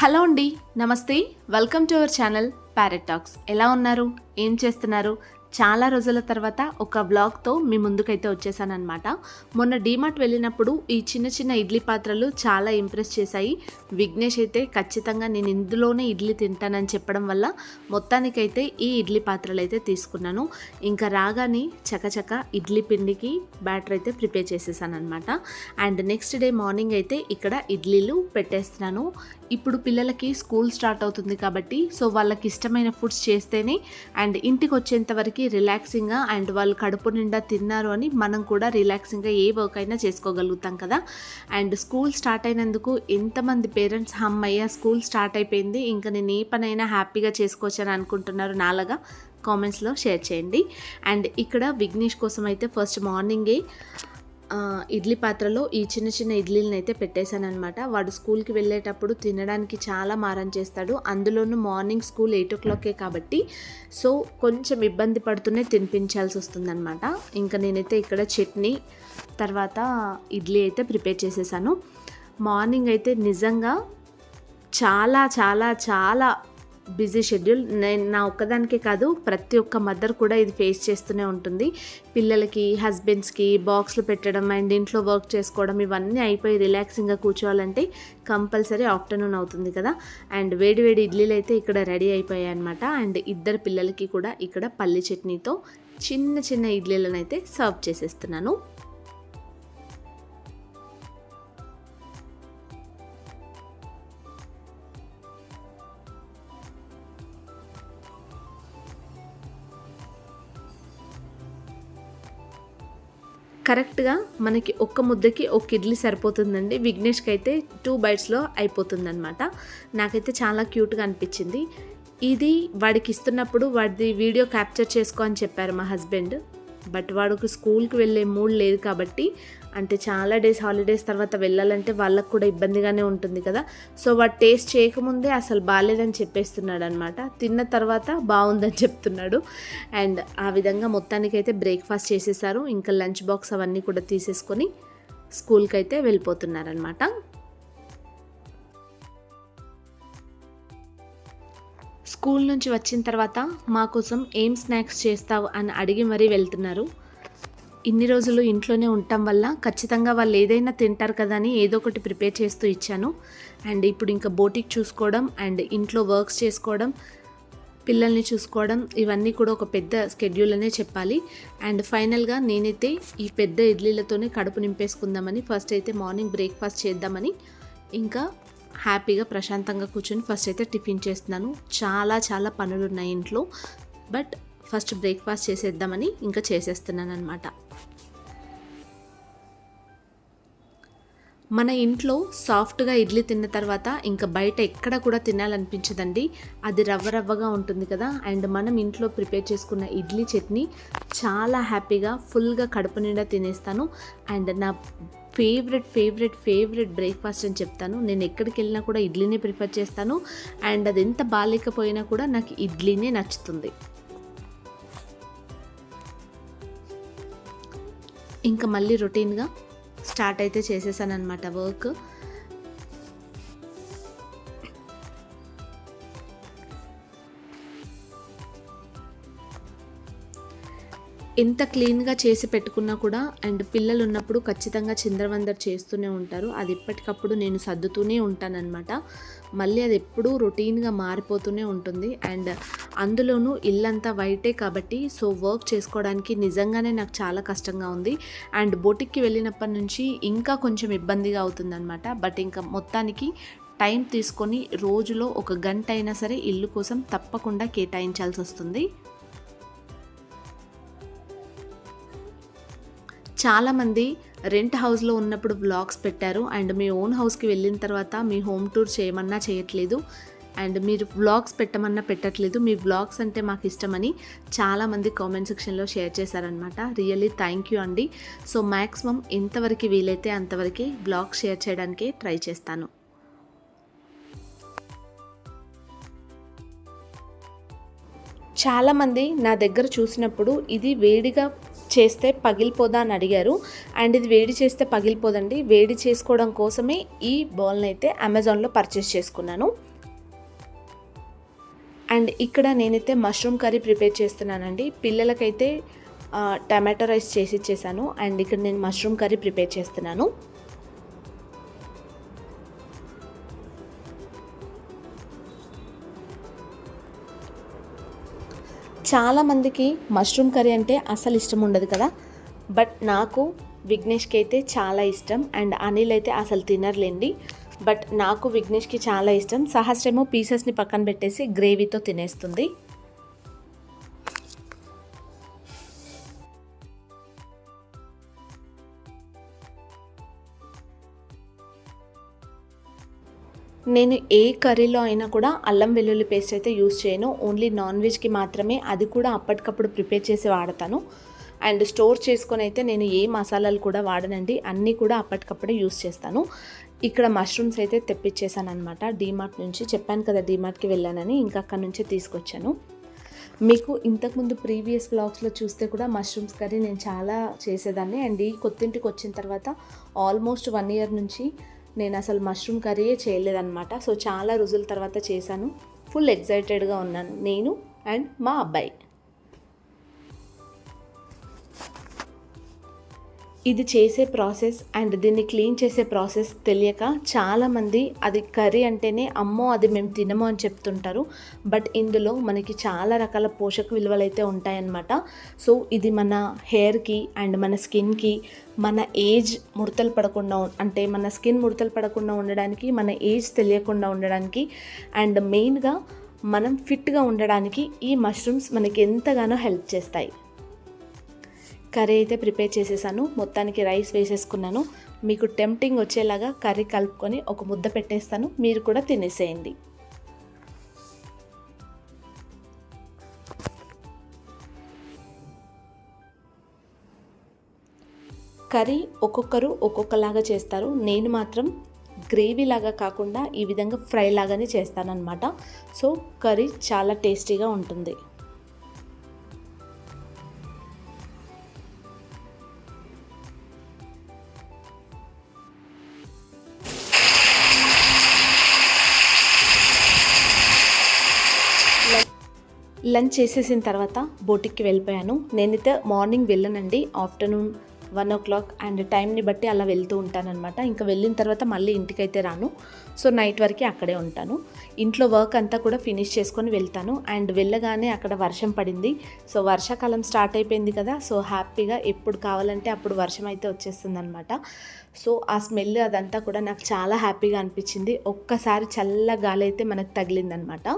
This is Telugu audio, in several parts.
హలో అండి నమస్తే. Welcome to our channel parrot talks ఎలా ఉన్నారు? ఏం చేస్తున్నారు? చాలా రోజుల తర్వాత ఒక బ్లాగ్తో మీ ముందుకైతే వచ్చేసానమాట మొన్న డీమార్ట్ వెళ్ళినప్పుడు ఈ చిన్న చిన్న ఇడ్లీ పాత్రలు చాలా ఇంప్రెస్ చేశాయి. విఘ్నేష్ అయితే ఖచ్చితంగా నేను ఇందులోనే ఇడ్లీ తింటానని చెప్పడం వల్ల మొత్తానికైతే ఈ ఇడ్లీ పాత్రలు అయితే తీసుకున్నాను. ఇంకా రాగానే చకచక ఇడ్లీ పిండికి బ్యాటర్ అయితే ప్రిపేర్ చేసేసానమాట అండ్ నెక్స్ట్ డే మార్నింగ్ అయితే ఇక్కడ ఇడ్లీలు పెట్టేస్తున్నాను. ఇప్పుడు పిల్లలకి స్కూల్ స్టార్ట్ అవుతుంది కాబట్టి సో వాళ్ళకి ఇష్టమైన ఫుడ్స్ చేస్తేనే అండ్ ఇంటికి వచ్చేంత వరకు రిలాక్సింగ్గా అండ్ వాళ్ళు కడుపు నిండా తిన్నారు అని మనం కూడా రిలాక్సింగ్గా ఏ వర్క్ అయినా చేసుకోగలుగుతాం కదా. అండ్ స్కూల్ స్టార్ట్ అయినందుకు ఎంతమంది పేరెంట్స్ అమ్మయ్య స్కూల్ స్టార్ట్ అయిపోయింది ఇంకా నేను ఏ పనైనా హ్యాపీగా చేసుకోవచ్చని అనుకుంటున్నారు నాలాగా కామెంట్స్లో షేర్ చేయండి. అండ్ ఇక్కడ విఘ్నేష్ కోసం అయితే ఫస్ట్ మార్నింగే ఇడ్లీ పాత్రలో ఈ చిన్న చిన్న ఇడ్లీలను అయితే పెట్టేశానమాట వాడు స్కూల్కి వెళ్ళేటప్పుడు తినడానికి చాలా మారం చేస్తాడు. అందులోనూ మార్నింగ్ స్కూల్ ఎయిట్ ఓ క్లాకే కాబట్టి సో కొంచెం ఇబ్బంది పడుతూనే తినిపించాల్సి వస్తుందన్నమాట. ఇంకా నేనైతే ఇక్కడ చట్నీ తర్వాత ఇడ్లీ అయితే ప్రిపేర్ చేసేసాను. మార్నింగ్ అయితే నిజంగా చాలా చాలా చాలా బిజీ షెడ్యూల్. నేను నా ఒక్కదానికే కాదు ప్రతి ఒక్క మదర్ కూడా ఇది ఫేస్ చేస్తూనే ఉంటుంది. పిల్లలకి హస్బెండ్స్కి బాక్స్లు పెట్టడం అండ్ ఇంట్లో వర్క్ చేసుకోవడం ఇవన్నీ అయిపోయి రిలాక్సింగ్గా కూర్చోవాలంటే కంపల్సరీ ఆఫ్టర్నూన్ అవుతుంది కదా. అండ్ వేడి వేడి ఇడ్లీలు అయితే ఇక్కడ రెడీ అయిపోయాయి అనమాట అండ్ ఇద్దరు పిల్లలకి కూడా ఇక్కడ పల్లి చట్నీతో చిన్న చిన్న ఇడ్లీలను అయితే సర్వ్ చేసేస్తున్నాను. కరెక్ట్గా మనకి ఒక్క ముద్దకి ఒక ఇడ్లీ సరిపోతుందండి. విఘ్నేష్కి అయితే టూ బైట్స్లో అయిపోతుందన్నమాట. నాకైతే చాలా క్యూట్గా అనిపించింది. ఇది వాడికి ఇస్తున్నప్పుడు వాడిది వీడియో క్యాప్చర్ చేసుకో అని చెప్పారు మా హస్బెండ్. బట్ వాడుకు స్కూల్కి వెళ్ళే మూడ్ లేదు కాబట్టి అంటే చాలా డేస్ హాలిడేస్ తర్వాత వెళ్ళాలంటే వాళ్ళకు కూడా ఇబ్బందిగానే ఉంటుంది కదా. సో వాడు టేస్ట్ చేయకముందే అసలు బాగాలేదని చెప్పేస్తున్నాడు అనమాట తిన్న తర్వాత బాగుందని చెప్తున్నాడు. అండ్ ఆ విధంగా మొత్తానికైతే బ్రేక్ఫాస్ట్ చేసేసారు. ఇంకా లంచ్ బాక్స్ అవన్నీ కూడా తీసేసుకొని స్కూల్కి అయితే వెళ్ళిపోతున్నారనమాట స్కూల్ నుంచి వచ్చిన తర్వాత మా కోసం ఏం స్నాక్స్ చేస్తావు అని అడిగి మరీ వెళ్తున్నారు. ఇన్ని రోజులు ఇంట్లోనే ఉండటం వల్ల ఖచ్చితంగా వాళ్ళు ఏదైనా తింటారు కదా అని ఏదో ఒకటి ప్రిపేర్ చేస్తూ ఇచ్చాను. అండ్ ఇప్పుడు ఇంకా బోటిక్ చూసుకోవడం అండ్ ఇంట్లో వర్క్స్ చేసుకోవడం పిల్లల్ని చూసుకోవడం ఇవన్నీ కూడా ఒక పెద్ద స్కెడ్యూల్ అనే చెప్పాలి. అండ్ ఫైనల్గా నేనైతే ఈ పెద్ద ఇడ్లీలతోనే కడుపు నింపేసుకుందామని ఫస్ట్ అయితే మార్నింగ్ బ్రేక్ఫాస్ట్ చేద్దామని ఇంకా హ్యాపీగా ప్రశాంతంగా కూర్చొని ఫస్ట్ అయితే టిఫిన్ చేస్తున్నాను. చాలా చాలా పనులు ఉన్నాయి ఇంట్లో. బట్ ఫస్ట్ బ్రేక్ఫాస్ట్ చేసేద్దామని ఇంకా చేసేస్తున్నాను అనమాట మన ఇంట్లో సాఫ్ట్గా ఇడ్లీ తిన్న తర్వాత ఇంకా బయట ఎక్కడ కూడా తినాలనిపించదండి. అది రవ్వ రవ్వగా ఉంటుంది కదా అండ్ మనం ఇంట్లో ప్రిపేర్ చేసుకున్న ఇడ్లీ చట్నీ చాలా హ్యాపీగా ఫుల్గా కడుపు నిండా తినేస్తాను. అండ్ నా ఫేవరెట్ ఫేవరెట్ ఫేవరెట్ బ్రేక్ఫాస్ట్ అని చెప్తాను. నేను ఎక్కడికి వెళ్ళినా కూడా ఇడ్లీనే ప్రిఫర్ చేస్తాను. అండ్ అది ఎంత బాగాలేకపోయినా కూడా నాకు ఇడ్లీనే నచ్చుతుంది. ఇంకా మళ్ళీ రొటీన్గా స్టార్ట్ అయితే చేసేసాను అనమాట వర్క్. ఎంత క్లీన్గా చేసి పెట్టుకున్నా కూడా అండ్ పిల్లలు ఉన్నప్పుడు ఖచ్చితంగా చిందరవందర చేస్తూనే ఉంటారు. అది ఎప్పటికప్పుడు నేను సర్దుతూనే ఉంటానన్నమాట. మళ్ళీ అది ఎప్పుడూ రొటీన్గా మారిపోతూనే ఉంటుంది. అండ్ అందులోనూ ఇల్లంతా వైటే కాబట్టి సో వర్క్ చేసుకోవడానికి నిజంగానే నాకు చాలా కష్టంగా ఉంది. అండ్ బోటిక్కి వెళ్ళినప్పటి నుంచి ఇంకా కొంచెం ఇబ్బందిగా అవుతుందన్నమాట. బట్ ఇంకా మొత్తానికి టైం తీసుకొని రోజులో ఒక గంట అయినా సరే ఇల్లు కోసం తప్పకుండా కేటాయించాల్సి వస్తుంది చాలామంది రెంట్ హౌస్లో ఉన్నప్పుడు వ్లాగ్స్ పెట్టారు. అండ్ మీ ఓన్ హౌస్కి వెళ్ళిన తర్వాత మీ హోమ్ టూర్ చేయమన్నా చేయట్లేదు. అండ్ మీరు వ్లాగ్స్ పెట్టమన్నా పెట్టట్లేదు. మీ వ్లాగ్స్ అంటే మాకు ఇష్టమని చాలామంది కామెంట్ సెక్షన్లో షేర్ చేశారనమాట రియల్లీ థ్యాంక్ యూ అండి. సో మ్యాక్సిమం ఎంతవరకు వీలైతే అంతవరకు బ్లాగ్స్ షేర్ చేయడానికి ట్రై చేస్తాను. చాలామంది నా దగ్గర చూసినప్పుడు ఇది వేడిగా చేస్తే పగిలిపోదా అని అడిగారు. అండ్ ఇది వేడి చేస్తే పగిలిపోదండి. వేడి చేసుకోవడం కోసమే ఈ బౌల్ని అయితే అమెజాన్లో పర్చేస్ చేసుకున్నాను. అండ్ ఇక్కడ నేనైతే మష్రూమ్ కర్రీ ప్రిపేర్ చేస్తున్నానండి. పిల్లలకైతే టమాటో రైస్ చేసి ఇచ్చేసాను. అండ్ ఇక్కడ నేను మష్రూమ్ కర్రీ ప్రిపేర్ చేస్తున్నాను. చాలామందికి మష్రూమ్ కర్రీ అంటే అసలు ఇష్టం ఉండదు కదా. బట్ నాకు విఘ్నేష్కి అయితే చాలా ఇష్టం అండ్ అనిల్ అయితే అసలు తినర్లేండి. బట్ నాకు విఘ్నేష్కి చాలా ఇష్టం. సహస్రేమో పీసెస్ని పక్కన పెట్టేసి గ్రేవీతో తినేస్తుంది. నేను ఏ కర్రీలో అయినా కూడా అల్లం వెల్లుల్లి పేస్ట్ అయితే యూస్ చేయను. ఓన్లీ నాన్ వెజ్కి మాత్రమే. అది కూడా అప్పటికప్పుడు ప్రిపేర్ చేసి వాడతాను. అండ్ స్టోర్ చేసుకొని అయితే నేను ఏ మసాలాలు కూడా వాడనండి. అన్నీ కూడా అప్పటికప్పుడే యూస్ చేస్తాను. ఇక్కడ మష్రూమ్స్ అయితే తెప్పించేసాను అనమాట డీమార్ట్ నుంచి చెప్పాను కదా డీమార్ట్కి వెళ్ళానని. ఇంకా అక్కడ నుంచే తీసుకొచ్చాను. మీకు ఇంతకుముందు ప్రీవియస్ బ్లాగ్స్లో చూస్తే కూడా మష్రూమ్స్ కర్రీ నేను చాలా చేసేదాన్ని. అండ్ ఈ కొత్తింటికి వచ్చిన తర్వాత ఆల్మోస్ట్ వన్ ఇయర్ నుంచి నేను అసలు మష్రూమ్ కర్రీయే చేయలేదన్నమాట. సో చాలా రోజుల తర్వాత చేశాను. ఫుల్ ఎగ్జైటెడ్గా ఉన్నాను నేను అండ్ మా అబ్బాయి. ఇది చేసే ప్రాసెస్ అండ్ దీన్ని క్లీన్ చేసే ప్రాసెస్ తెలియక చాలామంది అది కర్రీ అంటేనే అమ్మో అది మేము తినము అని చెప్తుంటారు. బట్ ఇందులో మనకి చాలా రకాల పోషక విలువలు అయితే ఉంటాయన్నమాట. సో ఇది మన హెయిర్కి అండ్ మన స్కిన్కి మన ఏజ్ ముడతలు పడకుండా అంటే మన స్కిన్ ముడతలు పడకుండా ఉండడానికి మన ఏజ్ తెలియకుండా ఉండడానికి అండ్ మెయిన్గా మనం ఫిట్గా ఉండడానికి ఈ మష్రూమ్స్ మనకి ఎంతగానో హెల్ప్ చేస్తాయి. కర్రీ అయితే ప్రిపేర్ చేసేసాను. మొత్తానికి రైస్ వేసేసుకున్నాను. మీకు టెంప్టింగ్ వచ్చేలాగా కర్రీ కలుపుకొని ఒక ముద్ద పెట్టేస్తాను. మీరు కూడా తినేసేయండి. కర్రీ ఒక్కొక్కరు ఒక్కొక్కలాగా చేస్తారు. నేను మాత్రం గ్రేవీ లాగా కాకుండా ఈ విధంగా ఫ్రై లాగానే చేస్తానన్నమాట. సో కర్రీ చాలా టేస్టీగా ఉంటుంది. లంచ్ చేసేసిన తర్వాత బోటిక్కి వెళ్ళిపోయాను. నేనైతే మార్నింగ్ వెళ్ళనండి. Afternoon one o'clock and టైంని బట్టి అలా వెళ్తూ ఉంటానన్నమాట. ఇంకా వెళ్ళిన తర్వాత మళ్ళీ ఇంటికైతే రాను. సో నైట్ వరకు అక్కడే ఉంటాను. ఇంట్లో వర్క్ అంతా కూడా ఫినిష్ చేసుకొని వెళ్తాను. అండ్ వెళ్ళగానే అక్కడ వర్షం పడింది. సో వర్షాకాలం స్టార్ట్ అయిపోయింది కదా. సో హ్యాపీగా ఎప్పుడు కావాలంటే అప్పుడు వర్షం అయితే వచ్చేస్తుంది అనమాట సో ఆ స్మెల్ అదంతా కూడా నాకు చాలా హ్యాపీగా అనిపించింది. ఒక్కసారి చల్ల గాలి అయితే మనకు తగిలిందనమాట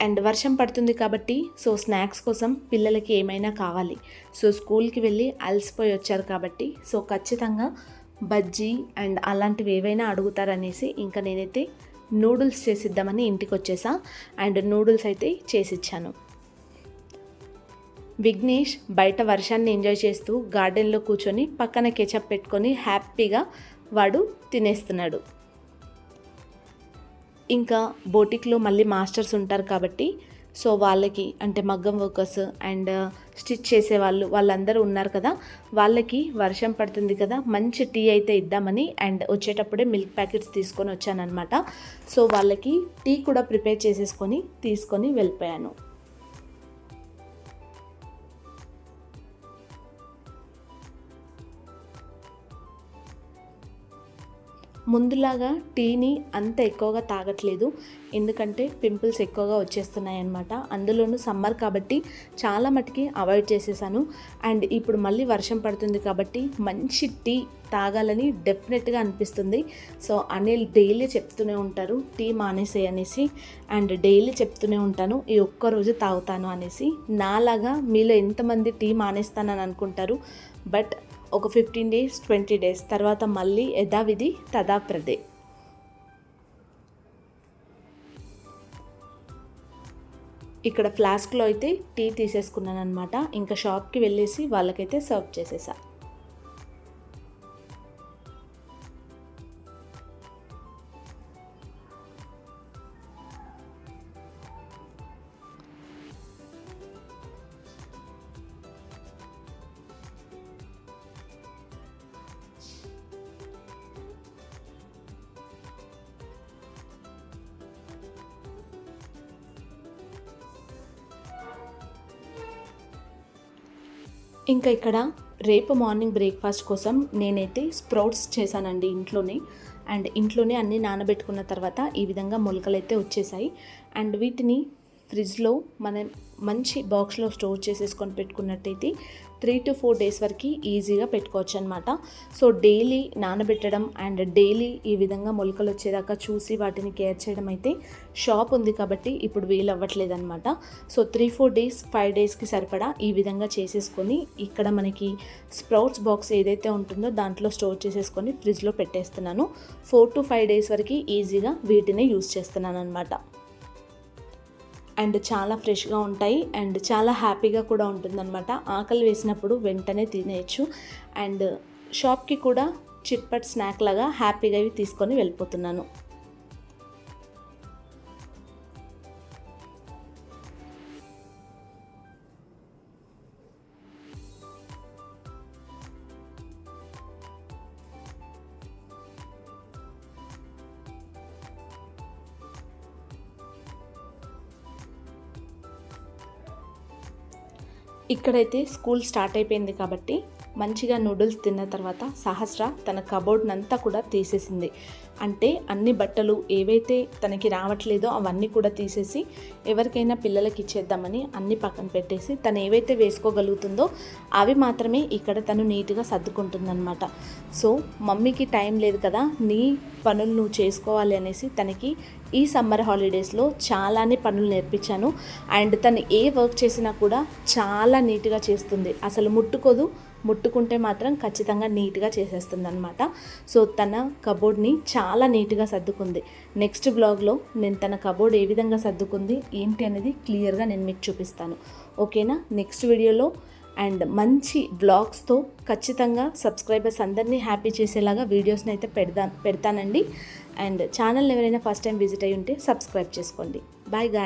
అండ్ వర్షం పడుతుంది కాబట్టి సో స్నాక్స్ కోసం పిల్లలకి ఏమైనా కావాలి. సో స్కూల్కి వెళ్ళి అలసిపోయి వచ్చారు కాబట్టి సో ఖచ్చితంగా బజ్జీ అండ్ అలాంటివి ఏవైనా అడుగుతారనేసి ఇంకా నేనైతే నూడిల్స్ చేసిద్దామని ఇంటికి వచ్చేసా. అండ్ నూడిల్స్ అయితే చేసిచ్చాను. విఘ్నేష్ బయట వర్షాన్ని ఎంజాయ్ చేస్తూ గార్డెన్లో కూర్చొని పక్కన కెచప్ పెట్టుకొని హ్యాపీగా వాడు తినేస్తున్నాడు. ఇంకా బోటిక్లో మళ్ళీ మాస్టర్స్ ఉంటారు కాబట్టి సో వాళ్ళకి అంటే మగ్గం వర్కర్స్ అండ్ uh, స్టిచ్ చేసే వాళ్ళు వాళ్ళందరూ ఉన్నారు కదా వాళ్ళకి వర్షం పడుతుంది కదా మంచి టీ అయితే ఇద్దామని అండ్ వచ్చేటప్పుడే మిల్క్ ప్యాకెట్స్ తీసుకొని వచ్చానమాట సో వాళ్ళకి టీ కూడా ప్రిపేర్ చేసేసుకొని తీసుకొని వెళ్ళిపోయాను. ముందులాగా టీని అంత ఎక్కువగా తాగట్లేదు. ఎందుకంటే పింపుల్స్ ఎక్కువగా వచ్చేస్తున్నాయి అన్నమాట అందులోనూ సమ్మర్ కాబట్టి చాలా మటుకి అవాయిడ్ చేసేసాను. అండ్ ఇప్పుడు మళ్ళీ వర్షం పడుతుంది కాబట్టి మంచి టీ తాగాలని డెఫినెట్గా అనిపిస్తుంది. సో అనిల్ డైలీ చెప్తూనే ఉంటారు టీ మానేసే అనేసి. అండ్ డైలీ చెప్తూనే ఉంటాను ఈ ఒక్క రోజు తాగుతాను అనేసి. నాలాగా మీలో ఎంతమంది టీ మానేస్తానని అనుకుంటారు బట్ ఒక ఫిఫ్టీన్ డేస్ ట్వంటీ డేస్ తర్వాత మళ్ళీ యథావిధి తదాప్రదే. ఇక్కడ ఫ్లాస్క్లో అయితే టీ తీసేసుకున్నాను అనమాట ఇంకా షాప్కి వెళ్ళేసి వాళ్ళకైతే సర్వ్ చేసేసా. ఇంకా ఇక్కడ రేపు మార్నింగ్ బ్రేక్ఫాస్ట్ కోసం నేనైతే స్ప్రౌట్స్ చేశానండి ఇంట్లోనే. అండ్ ఇంట్లోనే అన్నీ నానబెట్టుకున్న తర్వాత ఈ విధంగా మొలకలు అయితే వచ్చేసాయి. అండ్ వీటిని ఫ్రిడ్జ్లో మనం మంచి బాక్స్లో స్టోర్ చేసేసుకొని పెట్టుకున్నట్టయితే త్రీ టు ఫోర్ డేస్ వరకు ఈజీగా పెట్టుకోవచ్చు అనమాట సో డైలీ నానబెట్టడం అండ్ డైలీ ఈ విధంగా మొలకలు వచ్చేదాకా చూసి వాటిని కేర్ చేయడం అయితే షాప్ ఉంది కాబట్టి ఇప్పుడు వీలు అవ్వట్లేదు అనమాట so three four days five డేస్కి సరిపడా ఈ విధంగా చేసేసుకొని ఇక్కడ మనకి స్ప్రౌట్స్ బాక్స్ ఏదైతే ఉంటుందో దాంట్లో స్టోర్ చేసేసుకొని ఫ్రిడ్జ్లో పెట్టేస్తున్నాను. ఫోర్ టు ఫైవ్ డేస్ వరకు ఈజీగా వీటిని యూస్ చేస్తున్నాను అనమాట అండ్ చాలా ఫ్రెష్గా ఉంటాయి అండ్ చాలా హ్యాపీగా కూడా ఉంటుందన్నమాట. ఆకలి వేసినప్పుడు వెంటనే తినేయచ్చు. అండ్ షాప్కి కూడా చిట్పట్ స్నాక్ లాగా హ్యాపీగా ఇవి తీసుకొని వెళ్ళిపోతున్నాను. ఇక్కడైతే స్కూల్ స్టార్ట్ అయిపోయింది కాబట్టి మంచిగా నూడిల్స్ తిన్న తర్వాత సహస్ర తన కబోర్డ్నంతా కూడా తీసేసింది. అంటే అన్ని బట్టలు ఏవైతే తనకి రావట్లేదో అవన్నీ కూడా తీసేసి ఎవరికైనా పిల్లలకి ఇచ్చేద్దామని అన్ని పక్కన పెట్టేసి తను ఏవైతే వేసుకోగలుగుతుందో అవి మాత్రమే ఇక్కడ తను నీట్గా సర్దుకుంటుందన్నమాట. సో మమ్మీకి టైం లేదు కదా నీ పనులు నువ్వు చేసుకోవాలి అనేసి తనకి ఈ సమ్మర్ హాలిడేస్లో చాలానే పనులు నేర్పించాను. అండ్ తను ఏ వర్క్ చేసినా కూడా చాలా నీట్గా చేస్తుంది. అసలు ముట్టుకోదు ముట్టుకుంటే మాత్రం ఖచ్చితంగా నీట్గా చేసేస్తుంది అనమాట సో తన కబోర్డ్ని చాలా నీట్గా సర్దుకుంది. నెక్స్ట్ బ్లాగ్లో నేను తన కబోర్డ్ ఏ విధంగా సర్దుకుంది ఏంటి అనేది క్లియర్గా నేను మీకు చూపిస్తాను. ఓకేనా? నెక్స్ట్ వీడియోలో అండ్ మంచి బ్లాగ్స్తో ఖచ్చితంగా సబ్స్క్రైబర్స్ అందరినీ హ్యాపీ చేసేలాగా వీడియోస్ని అయితే పెడదా పెడతానండి. అండ్ ఛానల్ ఎవరైనా ఫస్ట్ టైం విజిట్ అయ్యి ఉంటే సబ్స్క్రైబ్ చేసుకోండి. Bye guy.